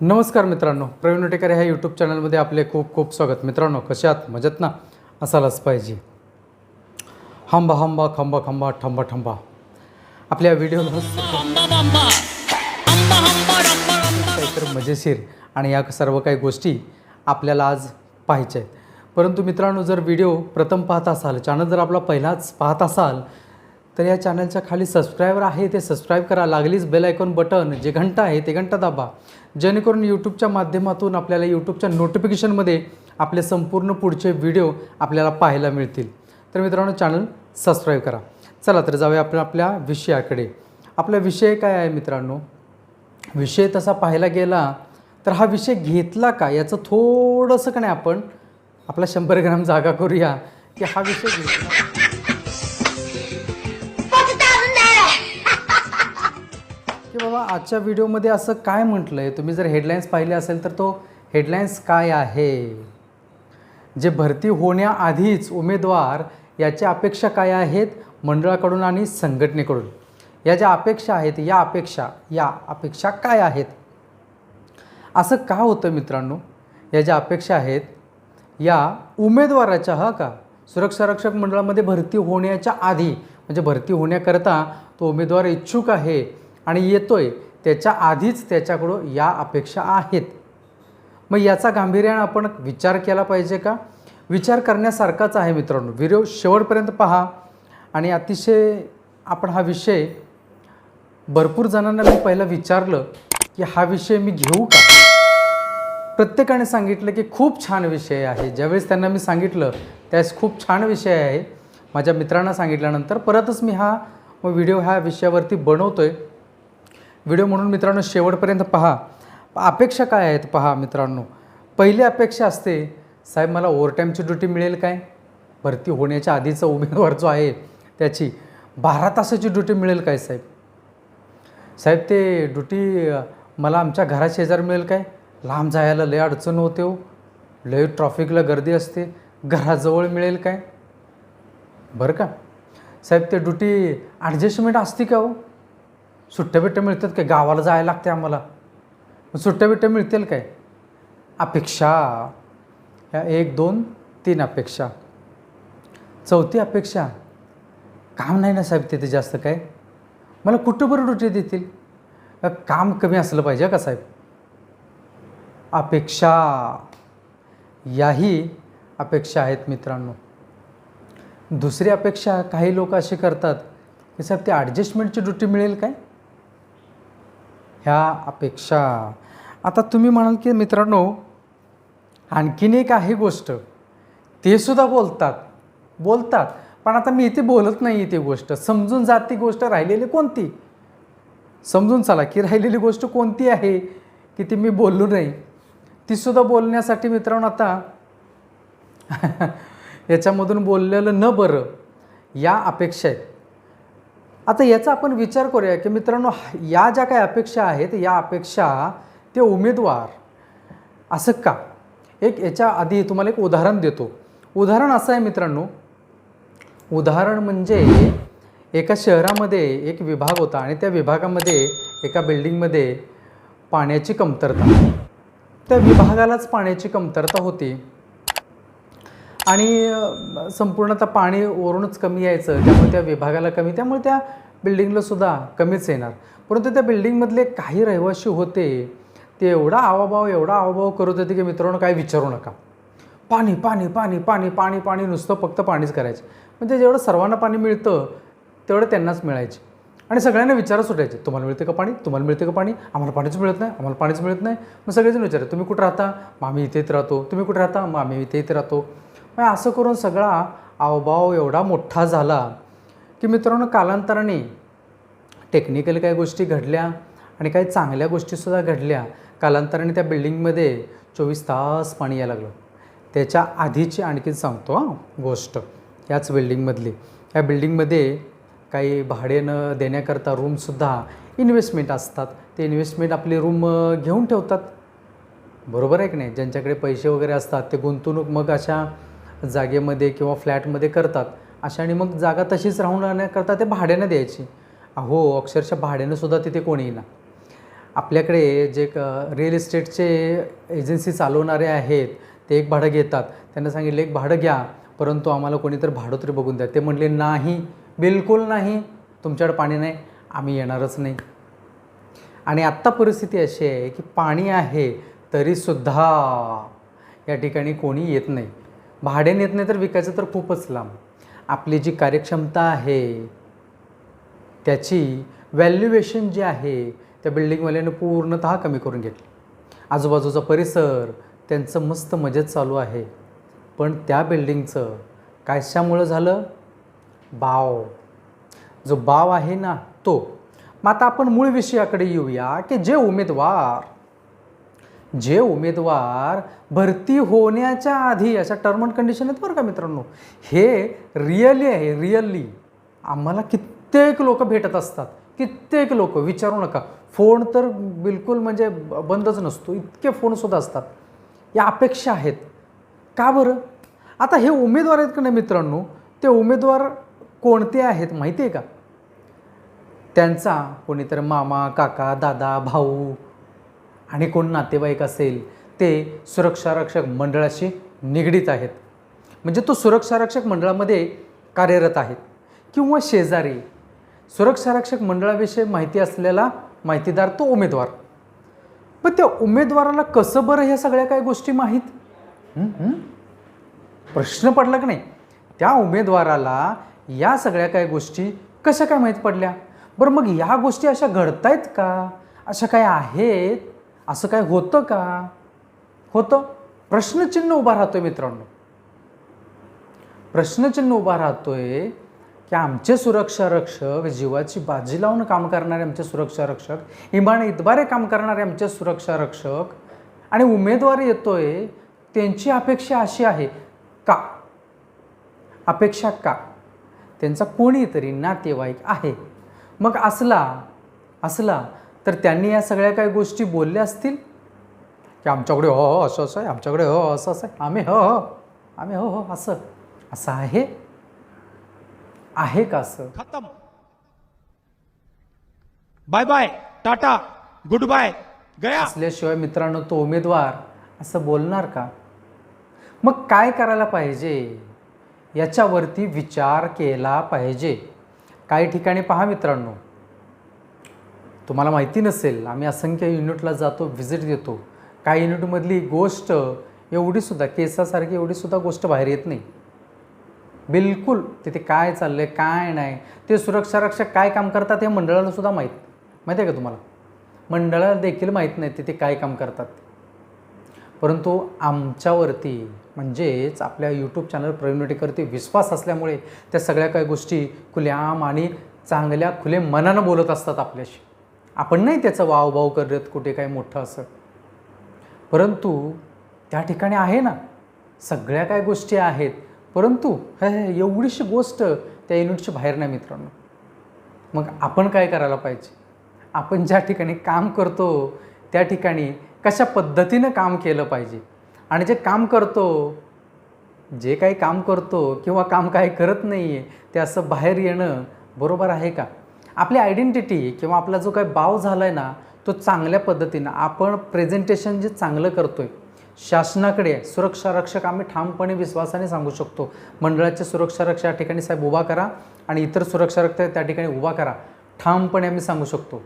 नमस्कार मित्रांनो प्रवीण उटेकर ह्या यूट्यूब चॅनलमध्ये आपले खूप खूप स्वागत. मित्रांनो कशात मजेत ना? असायलाच पाहिजे. हंबा हंबा खंबा खंबा ठंबा ठंबा. आपल्या व्हिडिओला काहीतरी मजेशीर आणि या सर्व काही गोष्टी आपल्याला आज पाहायच्या आहेत. परंतु मित्रांनो जर व्हिडिओ प्रथम पाहत असाल चॅनल जर आपला पहिलाच पाहत असाल तर या चॅनलच्या खाली सबस्क्रायबर आहे ते सबस्क्राईब करा. लागलीच बेल आयकॉन बटन जे घंटा आहे ते घंटा दाबा. जेणेकरून यूट्यूबच्या माध्यमातून आपल्याला यूट्यूबच्या नोटिफिकेशनमध्ये आपले संपूर्ण पुढचे व्हिडिओ आपल्याला पाहायला मिळतील. तर मित्रांनो चॅनल सबस्क्राईब करा. चला तर जाऊया आपण आपल्या विषयाकडे. आपला विषय काय आहे मित्रांनो? विषय तसा पाहायला गेला तर हा विषय घेतला का? याचं थोडंसं का नाही आपण आपला शंभर ग्राम जागा करूया की हा विषय घेतला की बाबा आजच्या व्हिडिओमध्ये असं काय म्हटलं आहे तुम्ही जर हेडलाईन्स पाहिले असेल तर तो हेडलाईन्स काय आहे? जे भरती होण्याआधीच उमेदवार याच्या अपेक्षा काय आहेत? मंडळाकडून आणि संघटनेकडून. या ज्या अपेक्षा आहेत या अपेक्षा या अपेक्षा काय आहेत? असं का होतं मित्रांनो? या ज्या अपेक्षा आहेत या उमेदवाराच्या हा का? सुरक्षा रक्षक मंडळामध्ये भरती होण्याच्या आधी म्हणजे भरती होण्याकरता तो उमेदवार इच्छुक आहे आणि येतोय त्याच्या आधीच त्याच्याकडं या अपेक्षा आहेत. मग याचा गांभीर्यानं आपण विचार केला पाहिजे का? विचार करण्यासारखाच आहे मित्रांनो. व्हिडिओ शेवटपर्यंत पहा आणि अतिशय आपण हा विषय भरपूर जणांना मी पहिलं विचारलं की हा विषय मी घेऊ का? प्रत्येकाने सांगितलं की खूप छान विषय आहे. ज्यावेळेस त्यांना मी सांगितलं त्यावेळेस खूप छान विषय आहे. माझ्या मित्रांना सांगितल्यानंतर परतच मी हा व्हिडिओ ह्या विषयावरती बनवतो आहे व्हिडिओ म्हणून मित्रांनो शेवटपर्यंत पहा. अपेक्षा काय आहेत पहा मित्रांनो? पहिली अपेक्षा असते साहेब मला ओव्हरटाईमची ड्युटी मिळेल काय? भरती होण्याच्या आधीचा उमेदवार जो आहे त्याची बारा तासाची ड्युटी मिळेल काय साहेब? साहेब ते ड्युटी मला आमच्या घरा शेजार मिळेल काय? लांब जायला लय अडचण होते हो. लय ट्रॉफिकला गर्दी असते. घराजवळ मिळेल काय? बरं का? साहेब ते ड्युटी ॲडजस्टमेंट असते का हो? सुट्ट्या बिट्ट्या मिळतात काय? गावाला जायला लागते आम्हाला. मग सुट्ट्या बिट्ट्या मिळतील काय? अपेक्षा. ह्या एक दोन तीन अपेक्षा. चौथी अपेक्षा. काम नाही ना साहेब तिथे जास्त काय? मला कुठं बरं ड्युटी देतील? काम कमी असलं पाहिजे का साहेब? अपेक्षा. याही अपेक्षा आहेत मित्रांनो. दुसरी अपेक्षा काही लोक असे करतात की साहेब ते ॲडजस्टमेंटची ड्युटी मिळेल काय? ह्या अपेक्षा. आता तुम्ही म्हणाल की मित्रांनो आणखीन एक आहे गोष्ट. ते सुद्धा बोलतात. बोलतात. पण आता मी इथे बोलत नाही ती गोष्ट. समजून जात ती गोष्ट राहिलेली कोणती? समजून चला की राहिलेली गोष्ट कोणती आहे की ती मी बोललो नाही. तीसुद्धा बोलण्यासाठी मित्रांनो आता याच्यामधून बोललेलं न बरं या अपेक्षा आहेत. आता याचा आपण विचार करूया की मित्रांनो या ज्या काही अपेक्षा आहेत या अपेक्षा ते उमेदवार असं का? एक याच्या आधी तुम्हाला एक उदाहरण देतो. उदाहरण असं आहे मित्रांनो उदाहरण म्हणजे एका शहरामध्ये एक विभाग होता आणि त्या विभागामध्ये एका बिल्डिंगमध्ये पाण्याची कमतरता. त्या विभागालाच पाण्याची कमतरता होती. आणि संपूर्ण संपूर्णतः पाणी वरूनच कमी यायचं त्यामुळे त्या विभागाला कमी त्यामुळे त्या बिल्डिंगला सुद्धा कमीच येणार. परंतु त्या बिल्डिंगमधले काही रहिवासी होते ते एवढा आवाभाव एवढा आवाभाव करत होते की मित्रांनो काय विचारू नका. पाणी पाणी पाणी पाणी पाणी पाणी नुसतं फक्त पाणीच करायचं. म्हणजे जेवढं सर्वांना पाणी मिळतं तेवढं त्यांनाच मिळायचे. आणि सगळ्यांना विचार सुटायचे तुम्हाला मिळते का पाणी? तुम्हाला मिळते का पाणी? आम्हाला पाणीच मिळत नाही आम्हाला पाणीच मिळत नाही. मग सगळेजण विचार तुम्ही कुठं राहता? मग आम्ही इथे राहतो. तुम्ही कुठे राहता? मग आम्ही इथे इथे राहतो. मग असं करून सगळा आवभाव एवढा मोठा झाला की मित्रांनो कालांतराने टेक्निकल काही गोष्टी घडल्या आणि काही चांगल्या गोष्टीसुद्धा घडल्या. कालांतराने त्या बिल्डिंगमध्ये चोवीस तास पाणी यायला लागलं. त्याच्या आधीची आणखीन सांगतो हां गोष्ट. याच बिल्डिंगमधली या बिल्डिंगमध्ये काही भाड्यानं देण्याकरता रूमसुद्धा इन्व्हेस्टमेंट असतात. ते इन्व्हेस्टमेंट आपली रूम घेऊन ठेवतात. बरोबर आहे की नाही? ज्यांच्याकडे पैसे वगैरे असतात ते गुंतवणूक मग अशा जागेमध्ये किंवा फ्लॅटमध्ये करतात. अशा आणि मग जागा तशीच राहून राहण्याकरता ते भाड्यानं द्यायची. हो अक्षरशः भाड्यानंसुद्धा तिथे कोणी येईना. आपल्याकडे जे क रिअल इस्टेटचे एजन्सी चालवणारे आहेत ते एक भाडं घेतात. त्यांना सांगितलं एक भाडं घ्या परंतु आम्हाला कोणीतरी भाडं तरी बघून द्या. ते म्हणले नाही बिलकुल नाही. तुमच्याकडे पाणी नाही. आम्ही येणारच नाही. आणि आत्ता परिस्थिती अशी आहे की पाणी आहे तरीसुद्धा या ठिकाणी कोणी येत नाही. भाड्याने येत नाही तर विकायचं तर खूपच लांब. आपली जी कार्यक्षमता आहे त्याची व्हॅल्युएशन जी आहे त्या बिल्डिंगवाल्यानं पूर्णतः कमी करून घेतली. आजूबाजूचा परिसर त्यांचं मस्त मजेत चालू आहे. पण त्या बिल्डिंगचं कशामुळं झालं? बाव. जो बाव आहे ना तो. मग आता आपण मूळ विषयाकडे येऊया की जे उमेदवार जे उमेदवार भरती होण्याच्या आधी अशा टर्म अँड कंडिशन आहेत बरं का मित्रांनो हे रिअली आहे रिअली आम्हाला कित्येक लोक भेटत असतात कित्येक लोक विचारू नका. फोन तर बिलकुल म्हणजे ब- बंदच नसतो इतके फोनसुद्धा असतात. या अपेक्षा आहेत. का बरं? आता हे उमेदवार आहेत का नाही मित्रांनो? ते उमेदवार कोणते आहेत माहिती आहे का? त्यांचा कोणीतरी मामा काका दादा भाऊ आणि कोण नातेवाईक असेल ते सुरक्षारक्षक मंडळाशी निगडीत आहेत. म्हणजे तो सुरक्षारक्षक मंडळामध्ये कार्यरत आहेत. किंवा शेजारी. सुरक्षा रक्षक मंडळाविषयी माहिती असलेला माहितीदार तो उमेदवार. पण त्या उमेदवाराला कसं बरं ह्या सगळ्या काही गोष्टी माहीत? प्रश्न पडला की नाही? त्या उमेदवाराला या सगळ्या काही गोष्टी कशा काय माहीत पडल्या? बरं मग ह्या गोष्टी अशा घडतायत का? अशा काय आहेत? असं काय होतं का? होतं. प्रश्नचिन्ह उभा राहतोय मित्रांनो. प्रश्नचिन्ह उभा राहतोय की आमचे सुरक्षा रक्षक जीवाची बाजी लावून काम करणारे आमचे सुरक्षा रक्षक इमान इतबारे काम करणारे आमचे सुरक्षा रक्षक आणि उमेदवार येतोय त्यांची अपेक्षा अशी आहे का? अपेक्षा का? त्यांचा कोणीतरी नातेवाईक आहे. मग असला असला तर त्यांनी या सगळ्या काही गोष्टी बोलल्या असतील? की आमच्याकडे हो हो असं असं आहे आमच्याकडे हो हो, असं असं आहे. आम्ही हो हो आम्ही हो हो असं असं आहे? आहे का असं? खत्म. Bye bye tata good bye गया. असल्याशिवाय मित्रांनो तो उमेदवार असं बोलणार का? मग काय करायला पाहिजे? याच्यावरती विचार केला पाहिजे. काही ठिकाणी पहा मित्रांनो. तुम्हाला माहिती नसेल आम्ही असंख्य युनिटला जातो व्हिजिट देतो काही युनिटमधली गोष्ट एवढीसुद्धा केसासारखी एवढीसुद्धा गोष्ट बाहेर येत नाही. बिलकुल तिथे काय चाललं आहे काय नाही ते सुरक्षा रक्षक काय काम करतात हे मंडळाला सुद्धा माहीत माहिती आहे का तुम्हाला? मंडळाला देखील माहीत नाही तिथे काय काम करतात. परंतु आमच्यावरती म्हणजेच आपल्या यूट्यूब चॅनल प्रविनिटीवरती विश्वास असल्यामुळे त्या सगळ्या काही गोष्टी खुल्याम आणि चांगल्या खुले मनानं बोलत असतात आपल्याशी. आपण नाही त्याचा वावभाव करत कुठे काय मोठं असं. परंतु त्या ठिकाणी आहे ना सगळ्या काय गोष्टी आहेत. परंतु हे एवढीशी गोष्ट त्या युनिटच्या बाहेर नाही मित्रांनो. मग आपण काय करायला पाहिजे? आपण ज्या ठिकाणी काम करतो त्या ठिकाणी कशा पद्धतीनं काम केलं पाहिजे? आणि जे काम करतो जे काही काम करतो किंवा काम काही करत नाही आहे ते असं बाहेर येणं बरोबर आहे का? आपली आयडेंटिटी किंवा आपला जो काही बाव झाला आहे ना तो चांगल्या पद्धतीनं आपण प्रेझेंटेशन जे चांगलं करतो आहे शासनाकडे सुरक्षा रक्षक आम्ही ठामपणे विश्वासाने सांगू शकतो. मंडळाचे सुरक्षा रक्षक या ठिकाणी साहेब उभा करा आणि इतर सुरक्षा रक्षक त्या ठिकाणी उभा करा. ठामपणे आम्ही सांगू शकतो.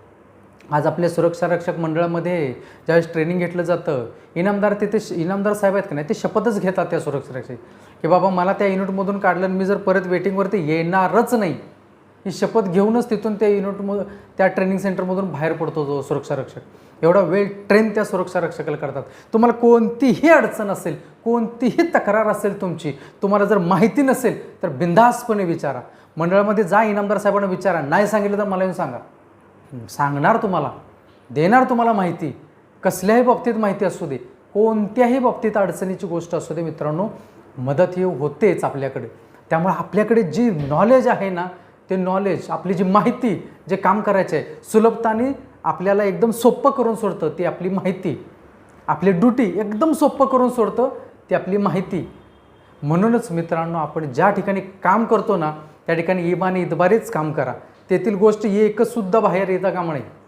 आज आपल्या सुरक्षा रक्षक मंडळामध्ये ज्यावेळेस ट्रेनिंग घेतलं जातं इनामदार तिथे श- इनामदार साहेब आहेत का नाही ते शपथच घेतात त्या सुरक्षा रक्षक की बाबा मला त्या युनिटमधून काढलं आणि मी जर परत वेटिंगवरती येणारच नाही ही शपथ घेऊनच तिथून त्या युनिटमधून त्या ट्रेनिंग सेंटरमधून बाहेर पडतो जो सुरक्षा रक्षक. एवढा वेळ ट्रेन त्या सुरक्षा रक्षकाला करतात. तुम्हाला कोणतीही अडचण असेल कोणतीही तक्रार असेल तुमची तुम्हाला जर माहिती नसेल तर बिंदासपणे विचारा. मंडळामध्ये जा इनामदार साहेबांना विचारा. नाही सांगितलं तर मला येऊन सांगा. सांगणार तुम्हाला. देणार तुम्हाला माहिती. कसल्याही बाबतीत माहिती असू दे. कोणत्याही बाबतीत अडचणीची गोष्ट असू दे मित्रांनो. मदत ही होतेच आपल्याकडे. त्यामुळे आपल्याकडे जी नॉलेज आहे ना ते नॉलेज आपली जी माहिती जे काम करायचं आहे सुलभताने आपल्याला एकदम सोपं करून सोडतं ती आपली माहिती. आपली ड्युटी एकदम सोपं करून सोडतं ती आपली माहिती. म्हणूनच मित्रांनो आपण ज्या ठिकाणी काम करतो ना त्या ठिकाणी इमाने इतबारेच काम करा. तेथील गोष्ट एकसुद्धा बाहेर येता कामा नये.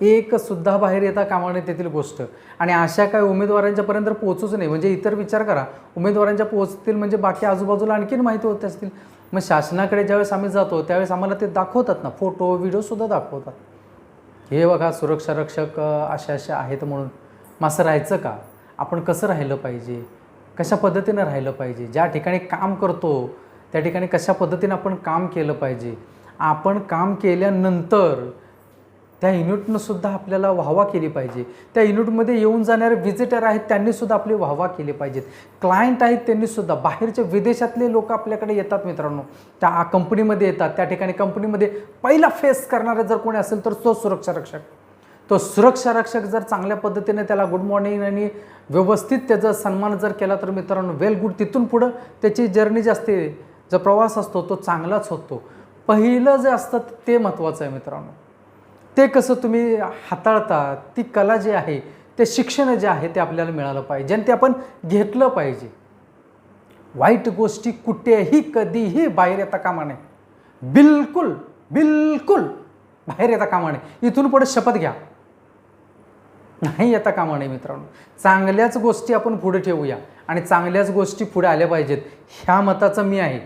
एकसुद्धा बाहेर येता कामा नये तेथील गोष्ट. आणि अशा काय उमेदवारांच्यापर्यंत पोहोचूच नाही. म्हणजे इतर विचार करा. उमेदवारांच्या पोहोचतील म्हणजे बाकी आजूबाजूला आणखीन माहिती होत असतील. मग शासनाकडे ज्यावेळेस आम्ही जातो त्यावेळेस आम्हाला ते दाखवतात ना. फोटो व्हिडिओसुद्धा दाखवतात. हे बघा सुरक्षा रक्षक असे अशा अशा आहेत म्हणून. मग असं राहायचं का? आपण कसं राहिलं पाहिजे? कशा पद्धतीनं राहिलं पाहिजे? ज्या ठिकाणी काम करतो त्या ठिकाणी कशा पद्धतीनं आपण काम केलं पाहिजे? आपण काम केल्यानंतर त्या युनिटनं सुद्धा आपल्याला वाहवा केली पाहिजे. त्या युनिटमध्ये येऊन जाणारे व्हिजिटर आहेत त्यांनीसुद्धा आपली वाहवा केली पाहिजेत. क्लायंट आहेत त्यांनीसुद्धा बाहेरच्या बाहेरचे विदेशातले लोक आपल्याकडे येतात मित्रांनो. त्या कंपनीमध्ये येतात. त्या ठिकाणी कंपनीमध्ये पहिला फेस करणारा जर कोणी असेल तर तो सुरक्षा रक्षक. तो सुरक्षा रक्षक जर चांगल्या पद्धतीने त्याला गुड मॉर्निंग आणि व्यवस्थित त्याचा सन्मान जर केला तर मित्रांनो वेल गुड तिथून पुढं त्याची जर्नी जी असते जो प्रवास असतो तो चांगलाच होतो. पहिलं जे असतं ते महत्त्वाचं आहे मित्रांनो. ते कसं तुम्ही हाताळता ती कला जी आहे ते शिक्षण जे आहे ते आपल्याला मिळालं पाहिजे आणि ते आपण घेतलं पाहिजे. वाईट गोष्टी कुठेही कधीही बाहेर येता कामा नये. बिलकुल बिलकुल बाहेर येता कामा नये. इथून पुढे शपथ घ्या. नाही येता कामा नये मित्रांनो. चांगल्याच गोष्टी आपण पुढे ठेवूया आणि चांगल्याच गोष्टी पुढे आल्या पाहिजेत. ह्या मताचं मी आहे.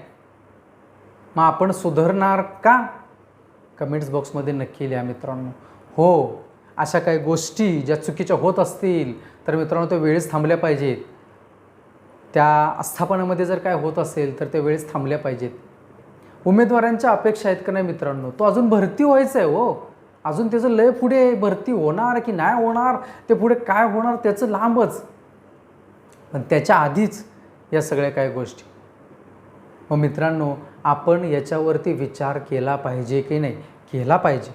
मग आपण सुधारणार का? कमेंट्स बॉक्समध्ये नक्की लिहा मित्रांनो. हो अशा काही गोष्टी ज्या चुकीच्या होत असतील तर मित्रांनो त्या वेळेस थांबल्या पाहिजेत. त्या आस्थापनामध्ये जर काय होत असेल तर त्या वेळेस थांबल्या पाहिजेत. उमेदवारांच्या अपेक्षा आहेत का नाही मित्रांनो? तो अजून भरती व्हायचं आहे हो. अजून त्याचं लय पुढे भरती होणार की नाही होणार ते पुढे काय होणार त्याचं लांबच. पण त्याच्या आधीच या सगळ्या काही गोष्टी. मग मित्रांनो आपण याच्यावरती विचार केला पाहिजे की नाही? केला पाहिजे.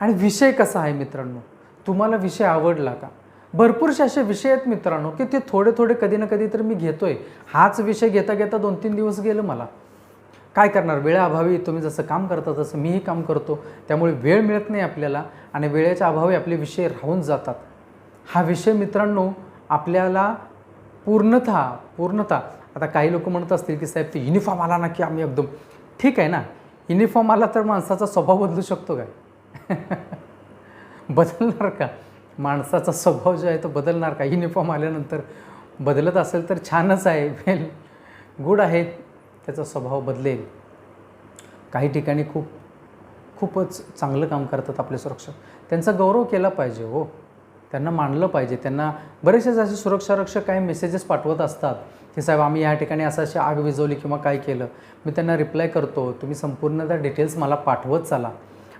आणि विषय कसा आहे मित्रांनो? तुम्हाला विषय आवडला का? भरपूरसे असे विषय आहेत मित्रांनो की ते थोडे थोडे कधी ना कधी तर मी घेतोय. हाच विषय घेता घेता दोन तीन दिवस गेलं मला. काय करणार? वेळेअभावी तुम्ही जसं काम करता तसं मीही काम करतो. त्यामुळे वेळ मिळत नाही आपल्याला आणि वेळेच्या अभावी आपले विषय राहून जातात. हा विषय मित्रांनो आपल्याला पूर्णतः पूर्णतः आता काही लोक म्हणत असतील की साहेब ते युनिफॉर्म आला ना की आम्ही एकदम ठीक आहे ना. युनिफॉर्म आला तर माणसाचा स्वभाव बदलू शकतो काय? बदलणार का? माणसाचा स्वभाव जो आहे तो बदलणार का? युनिफॉर्म आल्यानंतर बदलत असेल तर छानच आहे. वेल गुड आहे. त्याचा स्वभाव बदलेल. काही ठिकाणी खूप खूपच चांगलं काम करतात आपले सुरक्षक. त्यांचा गौरव केला पाहिजे हो. त्यांना मानलं पाहिजे. त्यांना बरेचसे असे सुरक्षारक्षक काही मेसेजेस पाठवत असतात की साहेब आम्ही या ठिकाणी असं अशी आग विझवली किंवा काय केलं? मी त्यांना रिप्लाय करतो. तुम्ही संपूर्ण त्या डिटेल्स मला पाठवत चला.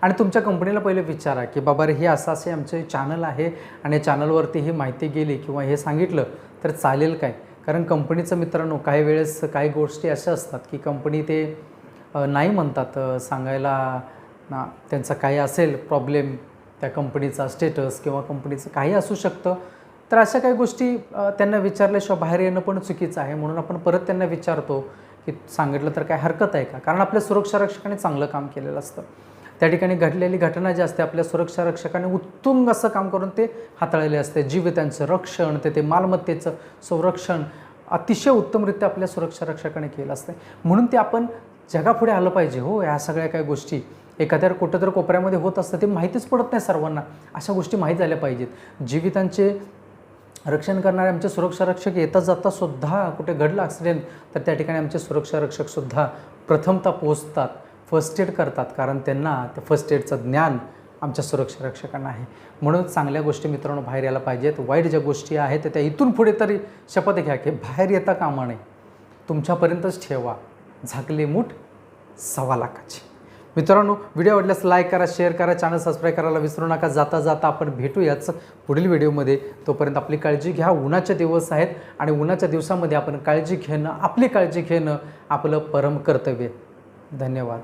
आणि तुमच्या कंपनीला पहिले विचारा की बाबा रे हे असं असे आमचे चॅनल आहे आणि चॅनलवरती ही माहिती गेली किंवा हे सांगितलं तर चालेल काय? कारण कंपनीचं मित्रांनो काही वेळेस काही गोष्टी अशा असतात की कंपनी ते नाही म्हणतात सांगायला ना त्यांचा काही असेल प्रॉब्लेम त्या कंपनीचा स्टेटस किंवा कंपनीचं काही असू शकतं. तर अशा काही गोष्टी त्यांना विचारल्याशिवाय बाहेर येणं पण चुकीचं आहे. म्हणून आपण परत त्यांना विचारतो की सांगितलं तर काय हरकत आहे का? कारण आपल्या सुरक्षा रक्षकाने चांगलं काम केलेलं असतं. त्या ठिकाणी घडलेली घटना जी असते आपल्या सुरक्षा रक्षकाने उत्तुंग असं काम करून ते हाताळलेले असते. जीव त्यांचं रक्षण ते ते मालमत्तेचं संरक्षण अतिशय उत्तमरित्या आपल्या सुरक्षा रक्षकाने केलं असतं. म्हणून ते आपण जगापुढे आलं पाहिजे हो ह्या सगळ्या काही गोष्टी. एखाद्या कुठं तर कोपऱ्यामध्ये होत असतं ते माहितीच पडत नाही सर्वांना. अशा गोष्टी माहीत झाल्या पाहिजेत. जीवितांचे रक्षण करणारे आमचे सुरक्षा रक्षक येता जाता सुद्धा कुठे घडलं ॲक्सिडेंट तर त्या ठिकाणी आमचे सुरक्षा रक्षकसुद्धा प्रथमतः पोहोचतात फर्स्ट एड करतात कारण त्यांना ते फर्स्ट एडचं ज्ञान आमच्या सुरक्षा रक्षकांना आहे. म्हणून चांगल्या गोष्टी मित्रांनो बाहेर यायला पाहिजेत. वाईट ज्या गोष्टी आहेत त्या इथून पुढे तरी शपथ घ्या की बाहेर येता कामा नये. तुमच्यापर्यंतच ठेवा. झाकली मूठ सव्वा लाखाची. मित्रांनो व्हिडिओ आवडल्यास लाईक करा शेअर करा चॅनल सबस्क्राईब करायला विसरू नका. जाता जाता आपण भेटूयाच पुढील व्हिडिओमध्ये तोपर्यंत आपली काळजी घ्या. उन्हाचे दिवस आहेत आणि उन्हाच्या दिवसामध्ये आपण काळजी घेणं आपली काळजी घेणं आपलं परम कर्तव्य. धन्यवाद.